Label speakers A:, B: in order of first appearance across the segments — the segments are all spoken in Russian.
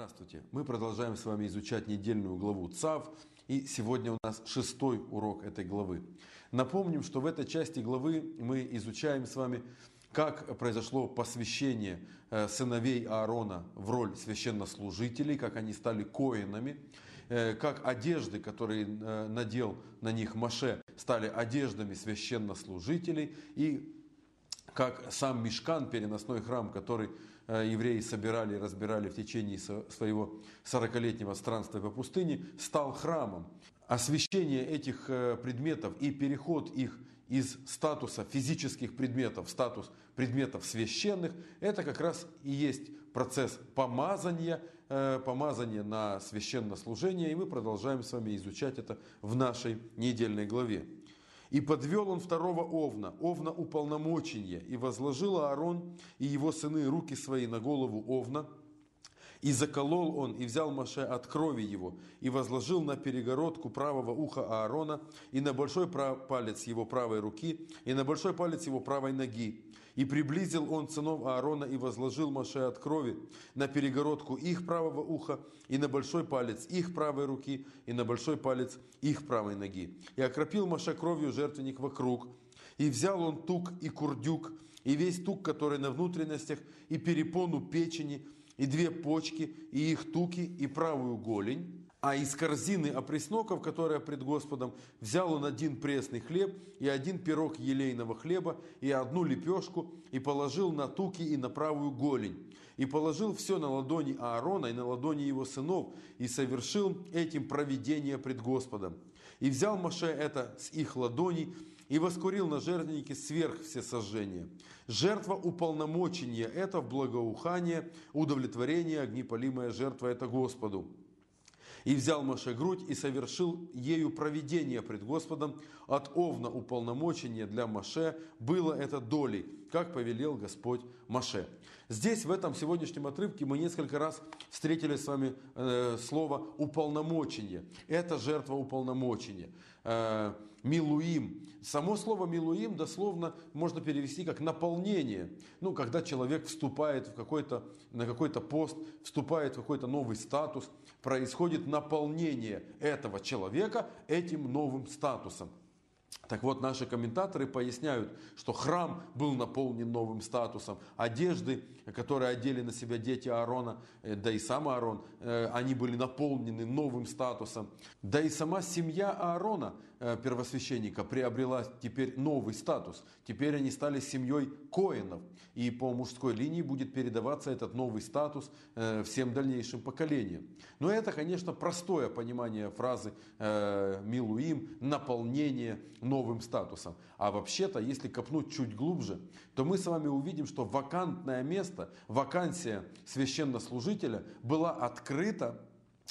A: Здравствуйте! Мы продолжаем с вами изучать недельную главу ЦАВ, и сегодня у нас шестой урок этой главы. Напомним, что в этой части главы мы изучаем с вами, как произошло посвящение э, сыновей Аарона в роль священнослужителей, как они стали коинами, э, как одежды, которые э, надел на них Маше, стали одеждами священнослужителей, и как сам Мешкан, переносной храм, который э, евреи собирали и разбирали в течение своего 40-летнего странствия по пустыне, стал храмом. Освящение этих э, предметов и переход их из статуса физических предметов в статус предметов священных, это как раз и есть процесс помазания, э, помазания на священнослужение, и мы продолжаем с вами изучать это в нашей недельной главе. И подвел он второго овна, овна уполномочения, и возложил Аарон и его сыны руки свои на голову овна, и заколол он, и взял Маше от крови его, и возложил на перегородку правого уха Аарона, и на большой палец его правой руки, и на большой палец его правой ноги. И приблизил он сынов Аарона, и возложил Маше от крови на перегородку их правого уха, и на большой палец их правой руки, и на большой палец их правой ноги. И окропил Маше кровью жертвенник вокруг, и взял он тук и курдюк, и весь тук, который на внутренностях, и перепону печени, и две почки, и их туки, и правую голень. А из корзины опресноков, которая пред Господом, взял он один пресный хлеб и один пирог елейного хлеба и одну лепешку и положил на туки и на правую голень. И положил все на ладони Аарона и на ладони его сынов и совершил этим проведение пред Господом. И взял Маше это с их ладоней и воскурил на жертвеннике сверх все сожжения. Жертва уполномочения – это в благоухание, удовлетворение, огнепалимая жертва – это Господу. И взял Маше грудь и совершил ею проведение пред Господом. От овна уполномочения для Маше было это долей, как повелел Господь Маше. Здесь, в этом сегодняшнем отрывке, мы несколько раз встретили с вами э, слово «уполномочение». Это жертва уполномочения. Э, «Милуим». Само слово «милуим» дословно можно перевести как «наполнение». Ну, когда человек вступает в какой-то, на какой-то пост, вступает в какой-то новый статус, происходит наполнение этого человека этим новым статусом. Так вот, наши комментаторы поясняют, что храм был наполнен новым статусом. Одежды, которые одели на себя дети Аарона, э, да и сам Аарон, э, они были наполнены новым статусом. Да и сама семья Аарона, э, первосвященника, приобрела теперь новый статус. Теперь они стали семьей коинов. И по мужской линии будет передаваться этот новый статус всем дальнейшим поколениям. Но это, конечно, простое понимание фразы «милуим», наполнение новым статусом. А вообще-то, если копнуть чуть глубже, то мы с вами увидим, что вакантное место, вакансия священнослужителя была открыта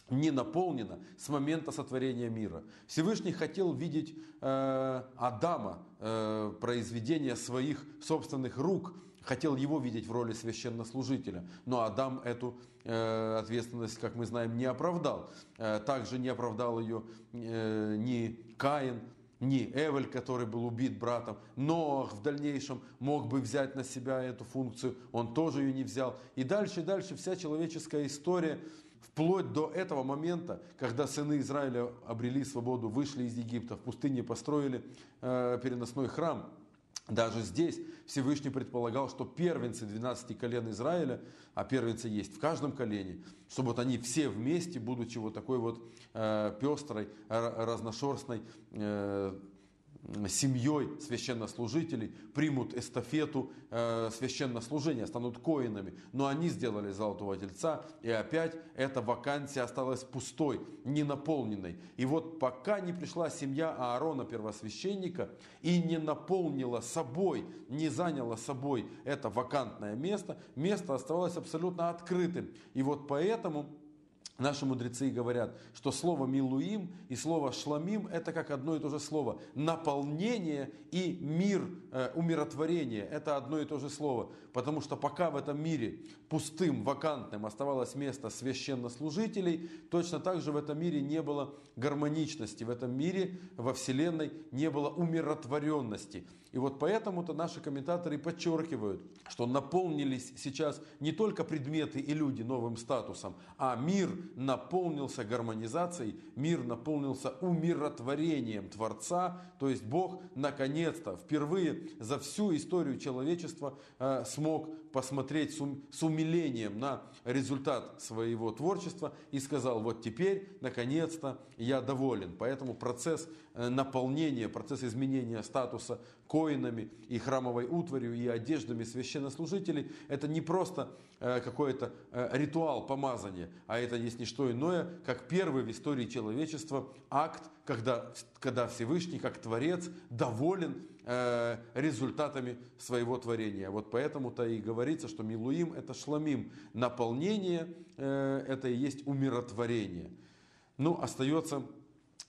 A: не наполнена с момента сотворения мира. Всевышний хотел видеть э, Адама, э, произведение своих собственных рук, хотел его видеть в роли священнослужителя. Но Адам эту э, ответственность, как мы знаем, не оправдал. Э, также не оправдал ее э, ни Каин, не Эвель, который был убит братом, Ноах в дальнейшем мог бы взять на себя эту функцию, он тоже ее не взял. И дальше, и дальше вся человеческая история, вплоть до этого момента, когда сыны Израиля обрели свободу, вышли из Египта, в пустыне построили э, переносной храм, даже здесь Всевышний предполагал, что первенцы 12 колен Израиля, а первенцы есть в каждом колене, чтобы вот они все вместе, будучи вот такой вот э, пестрой, разношерстной, э, семьей священнослужителей примут эстафету э, священнослужения, станут коинами. Но они сделали золотого тельца, и опять эта вакансия осталась пустой, ненаполненной. И вот пока не пришла семья Аарона, первосвященника, и не наполнила собой, не заняла собой это вакантное место, место оставалось абсолютно открытым. И вот поэтому Наши мудрецы говорят, что слово «милуим» и слово «шламим» – это как одно и то же слово. Наполнение и мир э, умиротворение – это одно и то же слово. Потому что пока в этом мире пустым, вакантным оставалось место священнослужителей, точно так же в этом мире не было гармоничности, в этом мире, во Вселенной не было умиротворенности. И вот поэтому-то наши комментаторы подчеркивают, что наполнились сейчас не только предметы и люди новым статусом, а мир наполнился гармонизацией, мир наполнился умиротворением Творца, то есть Бог наконец-то, впервые за всю историю человечества э, смог посмотреть с умилением на результат своего творчества и сказал, вот теперь, наконец-то, я доволен. Поэтому процесс э, наполнения, процесс изменения статуса коинами и храмовой утварью и одеждами священнослужителей, это не просто э, какой-то ритуал помазания, а это есть не что иное, как первый в истории человечества акт, когда, когда Всевышний, как Творец, доволен э, результатами своего творения. Вот поэтому-то и говорится, что Милуим это шламим, наполнение это и есть умиротворение. Ну, остается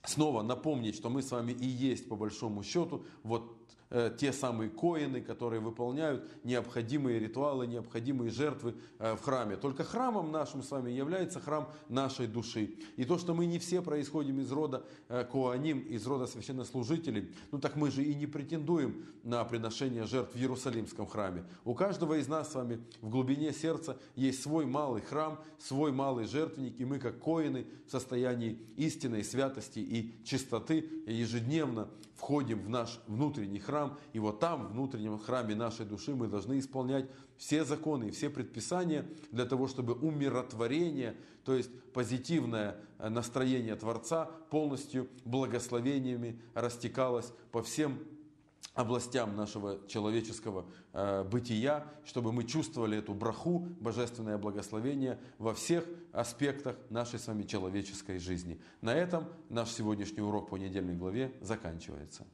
A: снова напомнить, что мы с вами и есть по большому счету вот Э, те самые коины, которые выполняют необходимые ритуалы, необходимые жертвы э, в храме. Только храмом нашим с вами является храм нашей души. И то, что мы не все происходим из рода э, Коаним, из рода священнослужителей, ну так мы же и не претендуем на приношение жертв в Иерусалимском храме. У каждого из нас с вами в глубине сердца есть свой малый храм, свой малый жертвенник, и мы как коины в состоянии истинной святости и чистоты ежедневно входим в наш внутренний храм, и вот там, в внутреннем храме нашей души, мы должны исполнять все законы и все предписания для того, чтобы умиротворение, то есть позитивное э, настроение Творца полностью благословениями растекалось по всем областям нашего человеческого э, бытия, чтобы мы чувствовали эту браху, божественное благословение во всех аспектах нашей с вами человеческой жизни. На этом наш сегодняшний урок по недельной главе заканчивается.